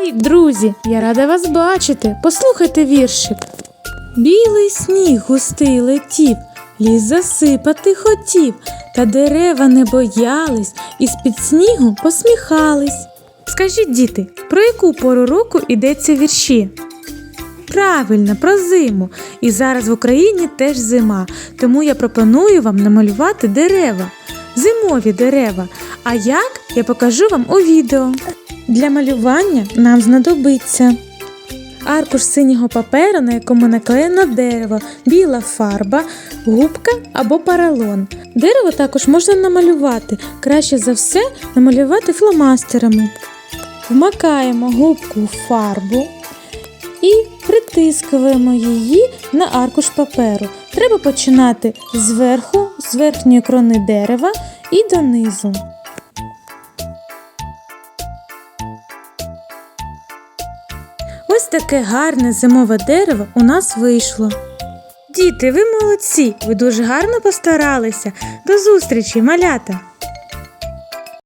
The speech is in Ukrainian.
Привіт, друзі! Я рада вас бачити. Послухайте віршик. Білий сніг густий летів, ліс засипати хотів, та дерева не боялись і з-під снігу посміхались. Скажіть, діти, про яку пору року йдеться вірші? Правильно, про зиму. І зараз в Україні теж зима, тому я пропоную вам намалювати дерева, зимові дерева. А як я покажу вам у відео. Для малювання нам знадобиться аркуш синього паперу, на якому наклеєно дерево, біла фарба, губка або паралон. Дерево також можна намалювати. Краще за все намалювати фломастерами. Вмикаємо губку в фарбу і притискуємо її на аркуш паперу. Треба починати зверху, з верхньої крони дерева і донизу. Ось таке гарне зимове дерево у нас вийшло. Діти, ви молодці! Ви дуже гарно постаралися. До зустрічі, малята!